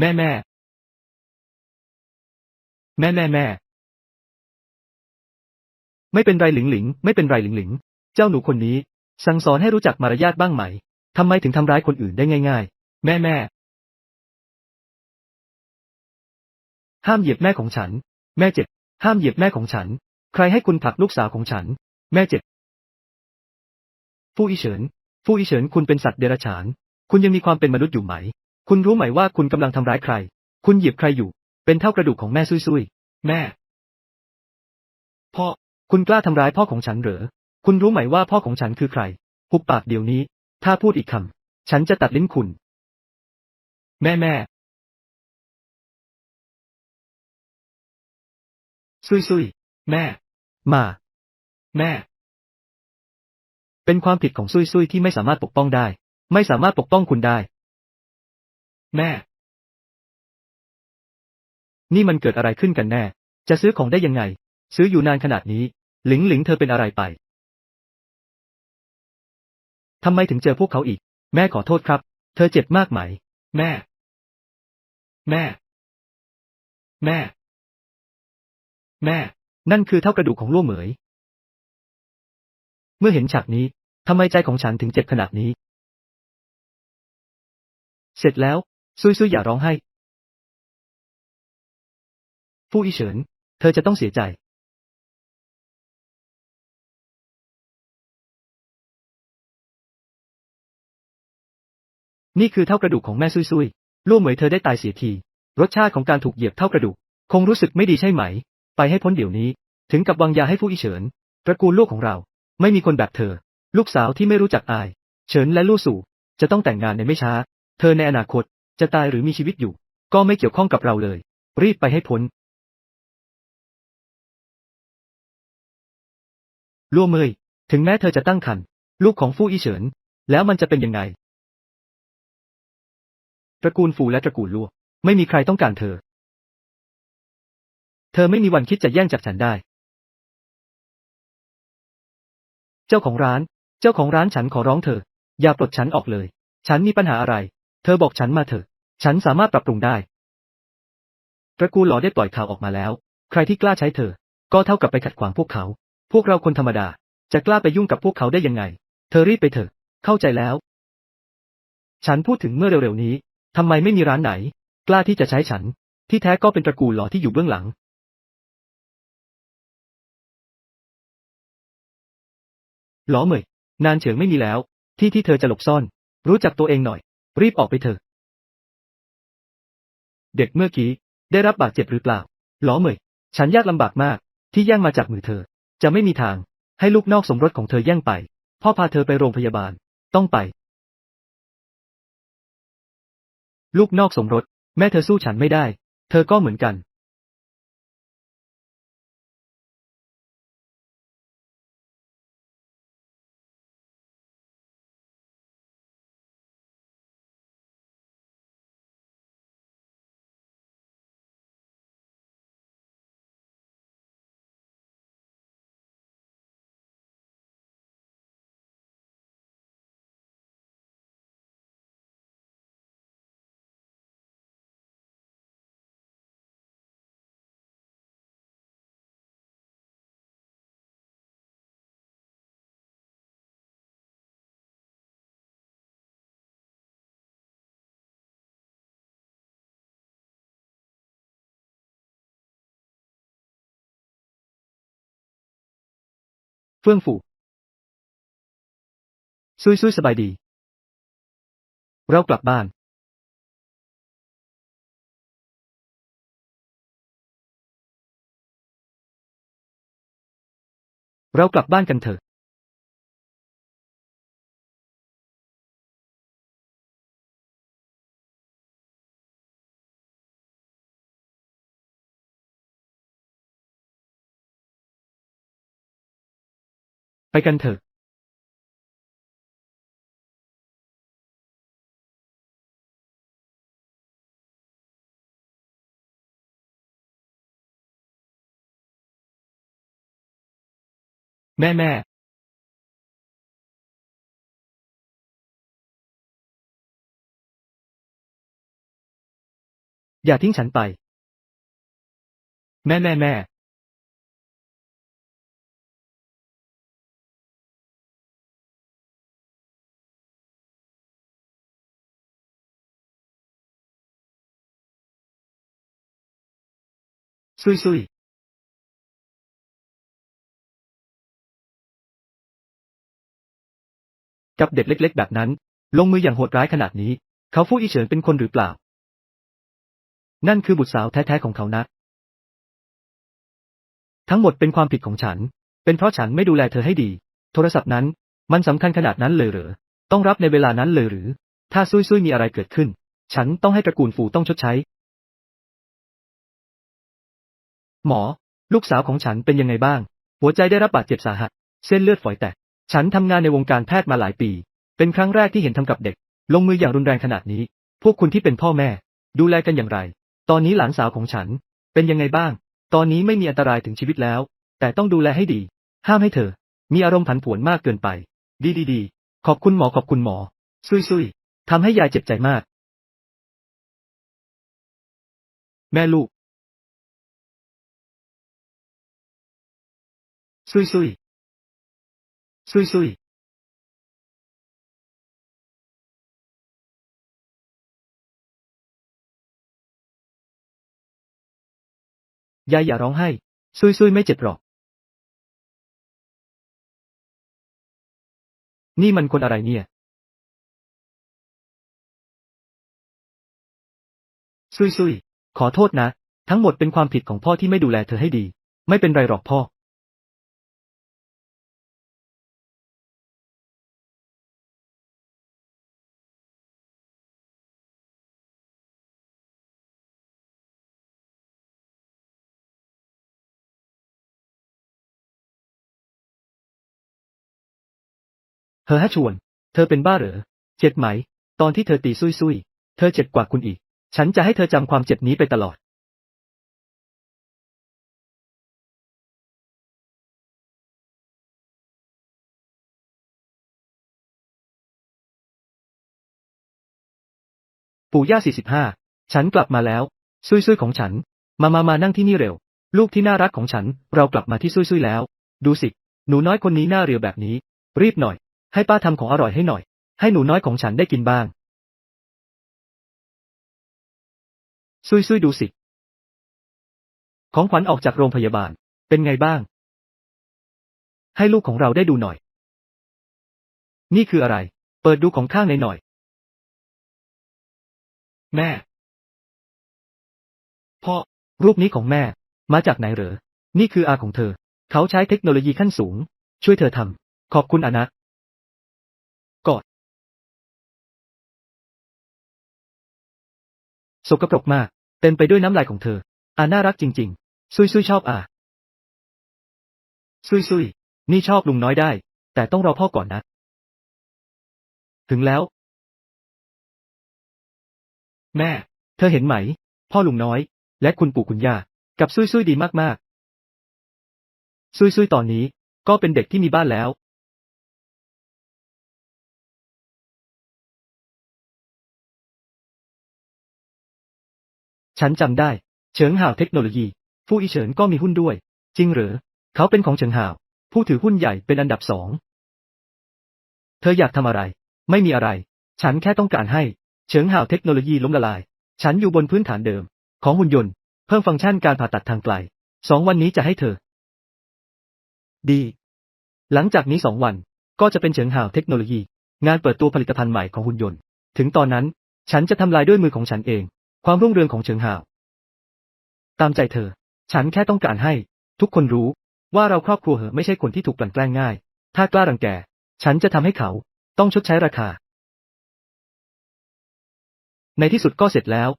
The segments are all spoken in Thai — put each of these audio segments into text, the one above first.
แม่แม่แม่แม่แม่ ไม่เป็นไรหลิงหลิง ไม่เป็นไรหลิงหลิง เจ้าหนูคนนี้ สั่งสอนให้รู้จักมารยาทบ้างไหม ทำไมถึงทำร้ายคนอื่นได้ง่าย ๆ แม่แม่ ห้ามเหยียบแม่ของฉัน แม่เจ็บ ห้ามเหยียบแม่ของฉัน ใครให้คุณผลักลูกสาวของฉัน แม่เจ็บฟู่อีเฉินฟู่อีเฉินคุณเป็นสัตว์เดรัจฉาน คุณยังมีความเป็นมนุษย์อยู่ไหม คุณรู้ไหมว่าคุณกำลังทำร้ายใคร คุณเหยียบใครอยู่ เป็นเท่ากระดูกของแม่ซุยๆแม่ พ่อ คุณกล้าทำร้ายพ่อของฉันเหรอ คุณรู้ไหมว่าพ่อของฉันคือใคร หุบปากเดี๋ยวนี้ ถ้าพูดอีกคำ ฉันจะตัดลิ้นคุณ แม่แม่ซุยซุยแม่ มา แม่ เป็นความผิดของซุยซุยที่ไม่สามารถปกป้องได้ ไม่สามารถปกป้องคุณได้ แม่ นี่มันเกิดอะไรขึ้นกันแน่ จะซื้อของได้ยังไง ซื้ออยู่นานขนาดนี้ หลิงหลิงเธอเป็นอะไรไปทำไมถึงเจอพวกเขาอีก แม่ขอโทษครับ เธอเจ็บมากไหม แม่ แม่ แม่ แม่ นั่นคือเท่ากระดูกของล่วเหมย เมื่อเห็นฉากนี้ทำไมใจของฉันถึงเจ็บขนาดนี้ เสร็จแล้ว ซุยซุยอย่าร้องไห้ฟู่อีเฉิน เธอจะต้องเสียใจ นี่คือเท่ากระดูกของแม่ซุยซุยล่วเหมยเธอได้ตายเสียที รสชาติของการถูกเหยียบเท่ากระดูก คงรู้สึกไม่ดีใช่ไหม ไปให้พ้นเดี๋ยวนี้ ถึงกับวางยาให้ฟู่อีเฉิน ตระกูลลูกของเรา ไม่มีคนแบบเธอ ลูกสาวที่ไม่รู้จักอาย เฉินและลู่สู่ จะต้องแต่งงานในไม่ช้า เธอในอนาคต จะตายหรือมีชีวิตอยู่ ก็ไม่เกี่ยวข้องกับเราเลย รีบไปให้พ้นล่วเมย ถึงแม้เธอจะตั้งครรภ์ลูกของฟู่อีเฉิน แล้วมันจะเป็นยังไง ตระกูลฟูและตระกูลล่วไม่มีใครต้องการเธอ เธอไม่มีวันคิดจะแย่งจากฉันได้ เจ้าของร้าน เจ้าของร้านฉันขอร้องเธอ อย่าปลดฉันออกเลย ฉันมีปัญหาอะไร เธอบอกฉันมาเถอะ ฉันสามารถปรับปรุงได้ ตระกูลหลอได้ปล่อยข่าวออกมาแล้ว ใครที่กล้าใช้เธอ ก็เท่ากับไปขัดขวางพวกเขา พวกเราคนธรรมดา จะกล้าไปยุ่งกับพวกเขาได้ยังไง เธอรีบไปเถอะ เข้าใจแล้ว ฉันพูดถึงเมื่อเร็วๆนี้ ทำไมไม่มีร้านไหน กล้าที่จะใช้ฉัน ที่แท้ก็เป็นตระกูลหลอที่อยู่เบื้องหลัง หลอเหมยนานเฉิงไม่มีแล้ว ที่ที่เธอจะหลบซ่อน รู้จักตัวเองหน่อย รีบออกไปเถอะ เด็กเมื่อกี้ ได้รับบาดเจ็บหรือเปล่า หลอเหมย ฉันยากลำบากมาก ที่แย่งมาจากมือเธอ จะไม่มีทาง ให้ลูกนอกสมรสของเธอแย่งไป พ่อพาเธอไปโรงพยาบาล ต้องไป ลูกนอกสมรส แม่เธอสู้ฉันไม่ได้ เธอก็เหมือนกัน เฟื่องฟูซุยซุยสบายดี เรากลับบ้าน เรากลับบ้านกันเถอะ ไปกันเถอะแม่แม่ อย่าทิ้งฉันไป แม่แม่แม่ ซุยซุยกับเด็กเล็ก ๆ แบบนั้น ลงมืออย่างโหดร้ายขนาดนี้ เขาฟู่อีเฉินเป็นคนหรือเปล่า นั่นคือบุตรสาวแท้ ๆ ของเขานะ ทั้งหมดเป็นความผิดของฉัน เป็นเพราะฉันไม่ดูแลเธอให้ดี โทรศัพท์นั้น มันสำคัญขนาดนั้นเลยเหรอ ต้องรับในเวลานั้นเลยหรือ ถ้าซุยซุยมีอะไรเกิดขึ้น ฉันต้องให้ตระกูลฟูต้องชดใช้ หมอ ลูกสาวของฉันเป็นยังไงบ้าง หัวใจได้รับบาดเจ็บสาหัส เส้นเลือดฝอยแตก ฉันทำงานในวงการแพทย์มาหลายปี เป็นครั้งแรกที่เห็นทำกับเด็ก ลงมืออย่างรุนแรงขนาดนี้ พวกคุณที่เป็นพ่อแม่ ดูแลกันอย่างไร ตอนนี้หลานสาวของฉัน เป็นยังไงบ้าง ตอนนี้ไม่มีอันตรายถึงชีวิตแล้ว แต่ต้องดูแลให้ดี ห้ามให้เธอ มีอารมณ์ผันผวนมากเกินไป ดีดีดีขอบคุณหมอขอบคุณหมอ ซุยซุยทำให้ยายเจ็บใจมาก แม่ลูก ซุยซุยซุยซุยยายอย่าร้องไห้ ซุยซุยไม่เจ็บหรอก นี่มันคนอะไรเนี่ย ซุยซุยขอโทษนะ ทั้งหมดเป็นความผิดของพ่อที่ไม่ดูแลเธอให้ดี ไม่เป็นไรหรอกพ่อ เธอฮะชวน เธอเป็นบ้าเหรอ เจ็บไหม ตอนที่เธอตีซุยซุยเธอเจ็บกว่าคุณอีก ฉันจะให้เธอจำความเจ็บนี้ไปตลอด ปู่ย่าสี่สิบห้า ฉันกลับมาแล้ว ซุยซุยของฉัน มามามานั่งที่นี่เร็ว ลูกที่น่ารักของฉัน เรากลับมาที่ซุยซุยแล้ว ดูสิ หนูน้อยคนนี้หน้าเรียวแบบนี้ รีบหน่อย ให้ป้าทำของอร่อยให้หน่อย ให้หนูน้อยของฉันได้กินบ้าง ซุยซุยดูสิ ของขวัญออกจากโรงพยาบาล เป็นไงบ้าง ให้ลูกของเราได้ดูหน่อย นี่คืออะไร เปิดดูของข้างในหน่อย แม่ พ่อ รูปนี้ของแม่ มาจากไหนเหรอ นี่คืออาของเธอ เขาใช้เทคโนโลยีขั้นสูง ช่วยเธอทำ ขอบคุณอนะ สกปรกมาก เต็มไปด้วยน้ำลายของเธอ อาน่ารักจริง ๆ ซุยซุยชอบอาซุยซุยนี่ชอบลุงน้อยได้ แต่ต้องรอพ่อก่อนนะ ถึงแล้ว แม่ เธอเห็นไหม พ่อลุงน้อย และคุณปู่คุณย่ากับซุยซุยดีมากๆ ซุยซุยตอนนี้ก็เป็นเด็กที่มีบ้านแล้ว ฉันจำได้ เฉิงห่าวเทคโนโลยี ฟู่อีเฉินก็มีหุ้นด้วย จริงเหรอเขาเป็นของเฉิงห่าว ผู้ถือหุ้นใหญ่เป็นอันดับสอง เธออยากทำอะไร ไม่มีอะไร ฉันแค่ต้องการให้ เฉิงห่าวเทคโนโลยีล้มละลาย ฉันอยู่บนพื้นฐานเดิม ของหุ่นยนต์ เพิ่มฟังก์ชันการผ่าตัดทางไกล สองวันนี้จะให้เธอ ดี หลังจากนี้สองวัน ก็จะเป็นเฉิงห่าวเทคโนโลยี งานเปิดตัวผลิตภัณฑ์ใหม่ของหุ่นยนต์ ถึงตอนนั้น ฉันจะทำลายด้วยมือของฉันเอง ความรุ่งเรืองของเฉิงหาว ตามใจเธอ ฉันแค่ต้องการให้ ทุกคนรู้ ว่าเราครอบครัวเหอไม่ใช่คนที่ถูกกลั่นแกล้งง่าย ถ้ากล้ารังแก ฉันจะทำให้เขา ต้องชดใช้ราคา ในที่สุดก็เสร็จแล้ว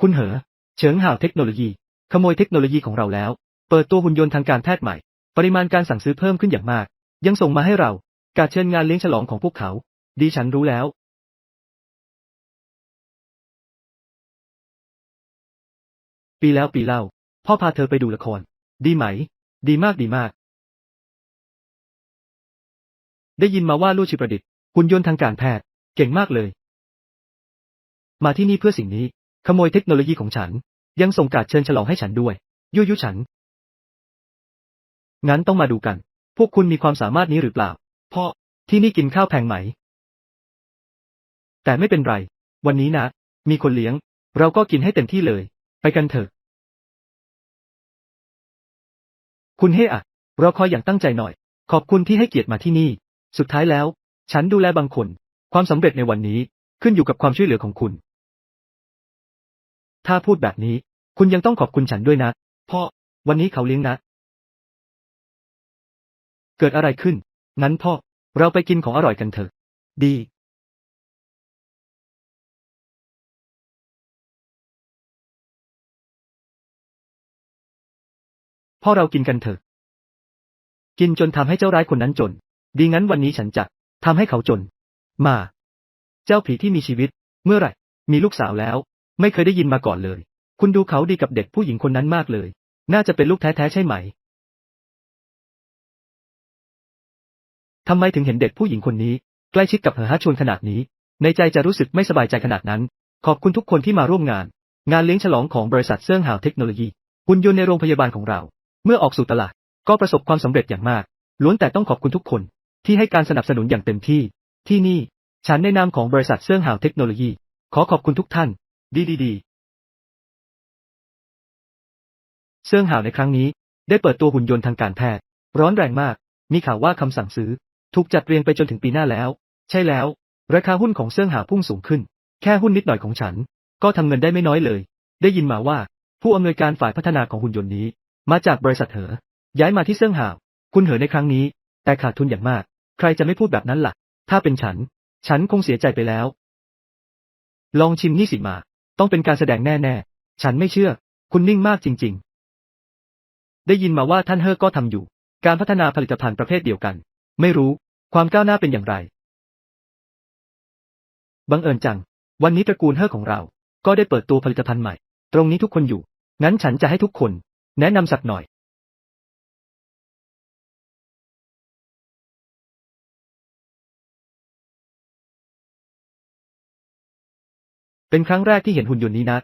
คุณเหอ เฉิงหาวเทคโนโลยี ขโมยเทคโนโลยีของเราแล้ว เปิดตัวหุ่นยนต์ทางการแพทย์ใหม่ ปริมาณการสั่งซื้อเพิ่มขึ้นอย่างมาก ยังส่งมาให้เรา การเชิญงานเลี้ยงฉลองของพวกเขา ดีฉันรู้แล้วปีแล้วปีเล่า พ่อพาเธอไปดูละคร ดีไหม ดีมากดีมาก ได้ยินมาว่าลู่ชิประดิษฐ์หุ่นยนต์ทางการแพทย์ เก่งมากเลย มาที่นี่เพื่อสิ่งนี้ ขโมยเทคโนโลยีของฉัน ยังส่งการเชิญฉลองให้ฉันด้วย ยุยุฉัน งั้นต้องมาดูกัน พวกคุณมีความสามารถนี้หรือเปล่า พ่อ ที่นี่กินข้าวแพงไหม แต่ไม่เป็นไร วันนี้นะ มีคนเลี้ยง เราก็กินให้เต็มที่เลย ไปกันเถอะ คุณเฮอะเราคอยอย่างตั้งใจหน่อย ขอบคุณที่ให้เกียรติมาที่นี่ สุดท้ายแล้ว ฉันดูแลบางคน ความสำเร็จในวันนี้ขึ้นอยู่กับความช่วยเหลือของคุณ ถ้าพูดแบบนี้ คุณยังต้องขอบคุณฉันด้วยนะพราะวันนี้เขาเลี้ยงนะ เกิดอะไรขึ้น งั้นพ่อ เราไปกินของอร่อยกันเถอะ ดี พ่อเรากินกันเถอะ กินจนทำให้เจ้าร้ายคนนั้นจน ดีงั้นวันนี้ฉันจะทำให้เขาจน มา เจ้าผีที่มีชีวิต เมื่อไหร่ มีลูกสาวแล้ว ไม่เคยได้ยินมาก่อนเลย คุณดูเขาดีกับเด็กผู้หญิงคนนั้นมากเลย น่าจะเป็นลูกแท้ๆใช่ไหมทำไมถึงเห็นเด็กผู้หญิงคนนี้ ใกล้ชิดกับเหอฮะชวนขนาดนี้ ในใจจะรู้สึกไม่สบายใจขนาดนั้น ขอบคุณทุกคนที่มาร่วมงาน งานเลี้ยงฉลองของบริษัทเซิ่งหาวเทคโนโลยีหุ่นยนต์ในโรงพยาบาลของเรา เมื่อออกสู่ตลาด ก็ประสบความสำเร็จอย่างมาก ล้วนแต่ต้องขอบคุณทุกคน ที่ให้การสนับสนุนอย่างเต็มที่ ที่นี่ ฉันในนามของบริษัทเซิ่งหาวเทคโนโลยี ขอขอบคุณทุกท่าน ดีดีดีเซิ่งหาวในครั้งนี้ ได้เปิดตัวหุ่นยนต์ทางการแพทย์ ร้อนแรงมาก มีข่าวว่าคำสั่งซื้อ ถูกจัดเรียงไปจนถึงปีหน้าแล้ว ใช่แล้ว ราคาหุ้นของเซิ่งหาวพุ่งสูงขึ้น แค่หุ้นนิดหน่อยของฉัน ก็ทำเงินได้ไม่น้อยเลย ได้ยินมาว่า ผู้อำนวยการฝ่ายพัฒนาของหุ่นยนต์นี้ มาจากบริษัทเหอ ย้ายมาที่เซิ่งหาวคุณเหอในครั้งนี้ แต่ขาดทุนอย่างมาก ใครจะไม่พูดแบบนั้นล่ะ ถ้าเป็นฉัน ฉันคงเสียใจไปแล้ว ลองชิมนี่สิมา ต้องเป็นการแสดงแน่ๆ ฉันไม่เชื่อ คุณนิ่งมากจริง ๆ ได้ยินมาว่าท่านเฮอก็ทำอยู่ การพัฒนาผลิตภัณฑ์ประเภทเดียวกัน ไม่รู้ ความก้าวหน้าเป็นอย่างไร บังเอิญจัง วันนี้ตระกูลเฮอของเรา ก็ได้เปิดตัวผลิตภัณฑ์ใหม่ ตรงนี้ทุกคนอยู่ งั้นฉันจะให้ทุกคน แนะนำสักหน่อยเป็นครั้งแรกที่เห็นหุ่นยนต์นี้นะ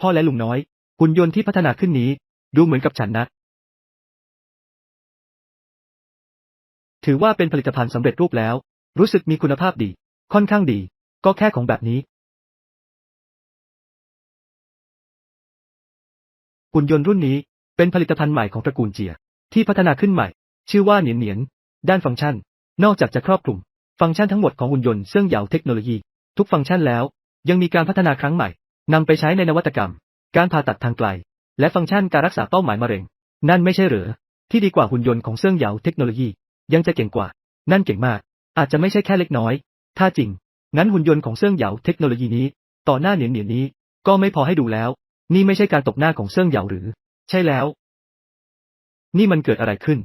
พ่อและลุงน้อย หุ่นยนต์ที่พัฒนาขึ้นนี้ ดูเหมือนกับฉันนะ ถือว่าเป็นผลิตภัณฑ์สำเร็จรูปแล้ว รู้สึกมีคุณภาพดี ค่อนข้างดี ก็แค่ของแบบนี้ หุ่นยนต์รุ่นนี้เป็นผลิตภัณฑ์ใหม่ของตระกูลเจีย ที่พัฒนาขึ้นใหม่ ชื่อว่าเหนียนเหนียน ด้านฟังก์ชัน นอกจากจะครอบคลุม ฟังก์ชันทั้งหมดของหุ่นยนต์เสื่องเหยาเทคโนโลยี ทุกฟังก์ชันแล้ว ยังมีการพัฒนาครั้งใหม่นำไปใช้ในนวัตกรรม การผ่าตัดทางไกล และฟังก์ชันการรักษาเป้าหมายมะเร็ง นั่นไม่ใช่หรือที่ดีกว่าหุ่นยนต์ของเสื่องเหยาเทคโนโลยี ยังจะเก่งกว่า นั่นเก่งมาก อาจจะไม่ใช่แค่เล็กน้อย ถ้าจริง งั้นหุ่นยนต์ของเสื่องเหยาเทคโนโลยีนี้ ต่อหน้าเหนียนเหนียนนี้ ก็ไม่พอให้ดูแล้ว นี่ไม่ใช่การตบหน้าของเสื่องเหยาหรือ ใช่แล้ว นี่มันเกิดอะไรขึ้น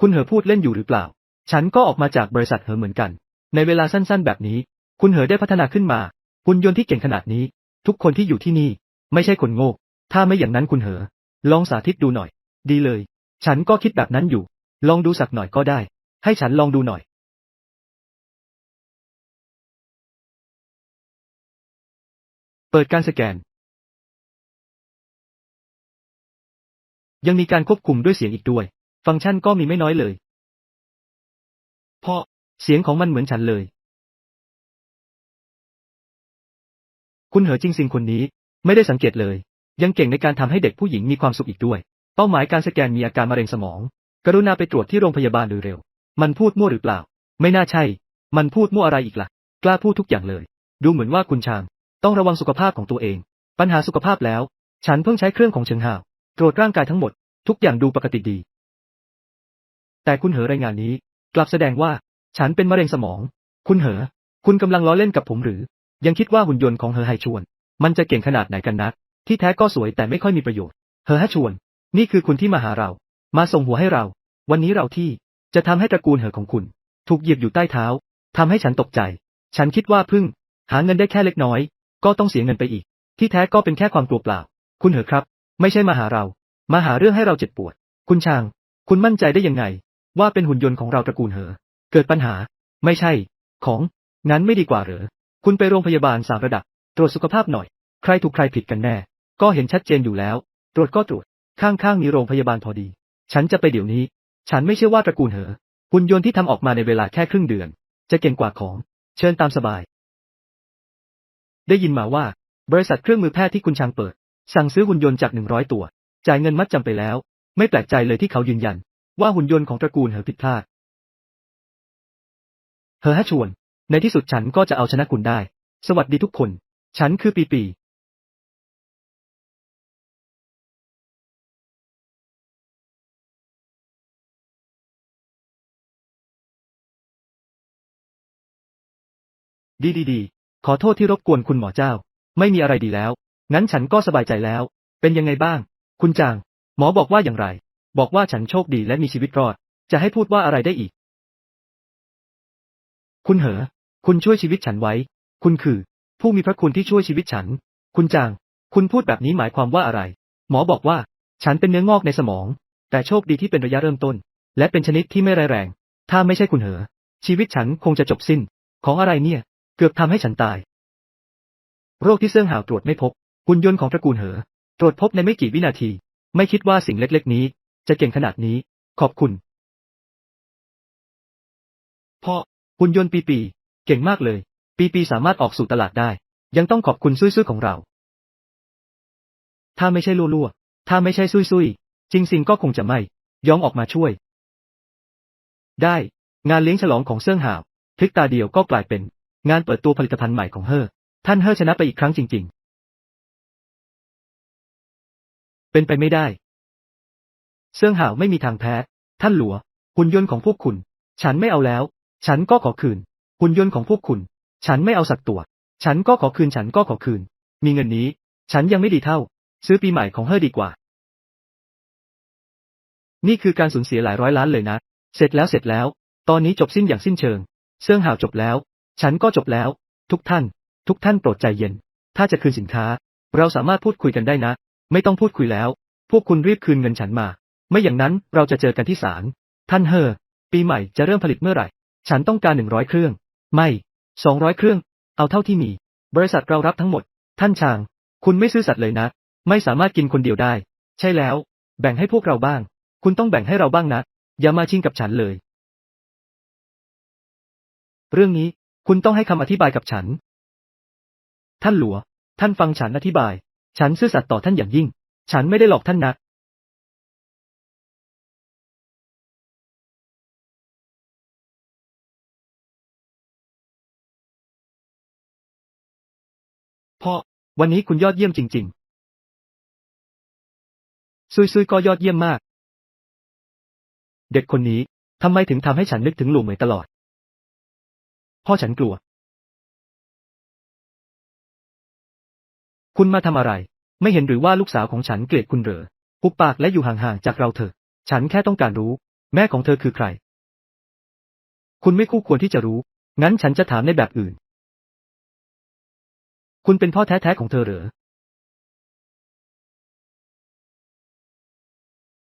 คุณเหอพูดเล่นอยู่หรือเปล่า ฉันก็ออกมาจากบริษัทเหอเหมือนกัน ในเวลาสั้นๆ แบบนี้ คุณเหอได้พัฒนาขึ้นมาหุ่นยนต์ที่เก่งขนาดนี้ ทุกคนที่อยู่ที่นี่ ไม่ใช่คนโง่ ถ้าไม่อย่างนั้นคุณเหอ ลองสาธิตดูหน่อย ดีเลย ฉันก็คิดแบบนั้นอยู่ ลองดูสักหน่อยก็ได้ ให้ฉันลองดูหน่อย เปิดการสแกน ยังมีการควบคุมด้วยเสียงอีกด้วย ฟังก์ชันก็มีไม่น้อยเลย เพราะเสียงของมันเหมือนฉันเลย คุณเหอจริงสิงคนนี้ ไม่ได้สังเกตเลย ยังเก่งในการทำให้เด็กผู้หญิงมีความสุขอีกด้วย เป้าหมายการสแกนมีอาการมะเร็งสมอง กรุณาไปตรวจที่โรงพยาบาลโดยเร็ว มันพูดมั่วหรือเปล่า ไม่น่าใช่ มันพูดมั่วอะไรอีกล่ะ กล้าพูดทุกอย่างเลย ดูเหมือนว่าคุณชาง ต้องระวังสุขภาพของตัวเอง ปัญหาสุขภาพแล้ว ฉันเพิ่งใช้เครื่องของเชิงหาวตรวจร่างกายทั้งหมด ทุกอย่างดูปกติดี แต่คุณเหอรายงานนี้ กลับแสดงว่า ฉันเป็นมะเร็งสมอง คุณเหอ คุณกำลังล้อเล่นกับผมหรือ ยังคิดว่าหุ่นยนต์ของเหอไฮชวน มันจะเก่งขนาดไหนกันนะที่แท้ก็สวยแต่ไม่ค่อยมีประโยชน์ เหอไฮชวน นี่คือคุณที่มาหาเรา มาส่งหัวให้เรา วันนี้เราที่จะทำให้ตระกูลเหอของคุณ ถูกเหยียบอยู่ใต้เท้าทำให้ฉันตกใจ ฉันคิดว่าพึ่ง หาเงินได้แค่เล็กน้อย ก็ต้องเสียเงินไปอีก ที่แท้ก็เป็นแค่ความกลัวเปล่า คุณเหรอครับ ไม่ใช่มาหาเรา มาหาเรื่องให้เราเจ็บปวด คุณชาง คุณมั่นใจได้ยังไง ว่าเป็นหุ่นยนต์ของเราตระกูลเหอ เกิดปัญหา ไม่ใช่ ของ งั้นไม่ดีกว่าเหรอ คุณไปโรงพยาบาลสามระดับ ตรวจสุขภาพหน่อย ใครถูกใครผิดกันแน่ ก็เห็นชัดเจนอยู่แล้ว ตรวจก็ตรวจ ข้างๆมีโรงพยาบาลพอดี ฉันจะไปเดี๋ยวนี้ ฉันไม่เชื่อว่าตระกูลเหอ หุ่นยนต์ที่ทำออกมาในเวลาแค่ครึ่งเดือน จะเก่งกว่าของ เชิญตามสบาย ได้ยินมาว่า บริษัทเครื่องมือแพทย์ที่คุณชางเปิด สั่งซื้อหุ่นยนต์จากหนึ่งร้อยตัว จ่ายเงินมัดจำไปแล้ว ไม่แปลกใจเลยที่เขายืนยัน ว่าหุ่นยนต์ของตระกูลเหอผิดพลาดเฮอแฮชวน ในที่สุดฉันก็จะเอาชนะคุณได้ สวัสดีทุกคน ฉันคือปีปีดีดีดี ขอโทษที่รบกวนคุณหมอเจ้า ไม่มีอะไรดีแล้ว งั้นฉันก็สบายใจแล้ว เป็นยังไงบ้าง คุณจาง หมอบอกว่าอย่างไร บอกว่าฉันโชคดีและมีชีวิตรอด จะให้พูดว่าอะไรได้อีก คุณเหอ คุณช่วยชีวิตฉันไว้ คุณคือ ผู้มีพระคุณที่ช่วยชีวิตฉัน คุณจาง คุณพูดแบบนี้หมายความว่าอะไร หมอบอกว่า ฉันเป็นเนื้องอกในสมอง แต่โชคดีที่เป็นระยะเริ่มต้น และเป็นชนิดที่ไม่ร้ายแรง ถ้าไม่ใช่คุณเหอ ชีวิตฉันคงจะจบสิ้น ของอะไรเนี่ย กือบทำให้ฉันตาย โรคที่เสื่องหาวตรวจไม่พบ หุ่นยนต์ของตระกูลเหอ ตรวจพบในไม่กี่วินาที ไม่คิดว่าสิ่งเล็กๆนี้ จะเก่งขนาดนี้ ขอบคุณ พ่อ หุ่นยนต์ปีปีเก่งมากเลย ปีปีสามารถออกสู่ตลาดได้ ยังต้องขอบคุณซุยๆของเรา ถ้าไม่ใช่ลั่วๆถ้าไม่ใช่ซุยๆจริงสิงก็คงจะไม่ ยอมออกมาช่วย ได้ งานเลี้ยงฉลองของเซิ่งหาวพลิกตาเดียวก็กลายเป็น งานเปิดตัวผลิตภัณฑ์ใหม่ของเฮอท่านเฮอชนะไปอีกครั้งจริง ๆ เป็นไปไม่ได้ เซิงหาวไม่มีทางแพ้ ท่านหลัว หุ่นยนต์ของพวกคุณ ฉันไม่เอาแล้ว ฉันก็ขอคืน หุ่นยนต์ของพวกคุณ ฉันไม่เอาสักตัว ฉันก็ขอคืน ฉันก็ขอคืน มีเงินนี้ ฉันยังไม่ดีเท่า ซื้อปีใหม่ของเฮอดีกว่า นี่คือการสูญเสียหลายร้อยล้านเลยนะ เสร็จแล้วเสร็จแล้ว ตอนนี้จบสิ้นอย่างสิ้นเชิง เซิงหาวจบแล้ว ฉันก็จบแล้ว ทุกท่าน ทุกท่านโปรดใจเย็น ถ้าจะคืนสินค้า เราสามารถพูดคุยกันได้นะ ไม่ต้องพูดคุยแล้ว พวกคุณรีบคืนเงินฉันมา ไม่อย่างนั้นเราจะเจอกันที่ศาลท่านเฮอปีใหม่จะเริ่มผลิตเมื่อไหร่ ฉันต้องการหนึ่งร้อยเครื่อง ไม่สองร้อยเครื่อง เอาเท่าที่มี บริษัทเรารับทั้งหมด ท่านชาง คุณไม่ซื่อสัตย์เลยนะ ไม่สามารถกินคนเดียวได้ ใช่แล้ว แบ่งให้พวกเราบ้าง คุณต้องแบ่งให้เราบ้างนะ อย่ามาชิงกับฉันเลย เรื่องนี้ คุณต้องให้คำอธิบายกับฉัน ท่านหลัว ท่านฟังฉันอธิบาย ฉันซื่อสัตย์ต่อท่านอย่างยิ่ง ฉันไม่ได้หลอกท่านนะ พ่อ วันนี้คุณยอดเยี่ยมจริง ๆ ซุยๆก็ยอดเยี่ยมมาก เด็กคนนี้ทำไมถึงทำให้ฉันนึกถึงหลุมเหมยตลอด พ่อฉันกลัว คุณมาทำอะไร ไม่เห็นหรือว่าลูกสาวของฉันเกลียดคุณเหรอปุบปากและอยู่ห่างๆจากเราเถอะ ฉันแค่ต้องการรู้ แม่ของเธอคือใคร คุณไม่คู่ควรที่จะรู้ งั้นฉันจะถามในแบบอื่น คุณเป็นพ่อแท้ๆของเธอเหรอ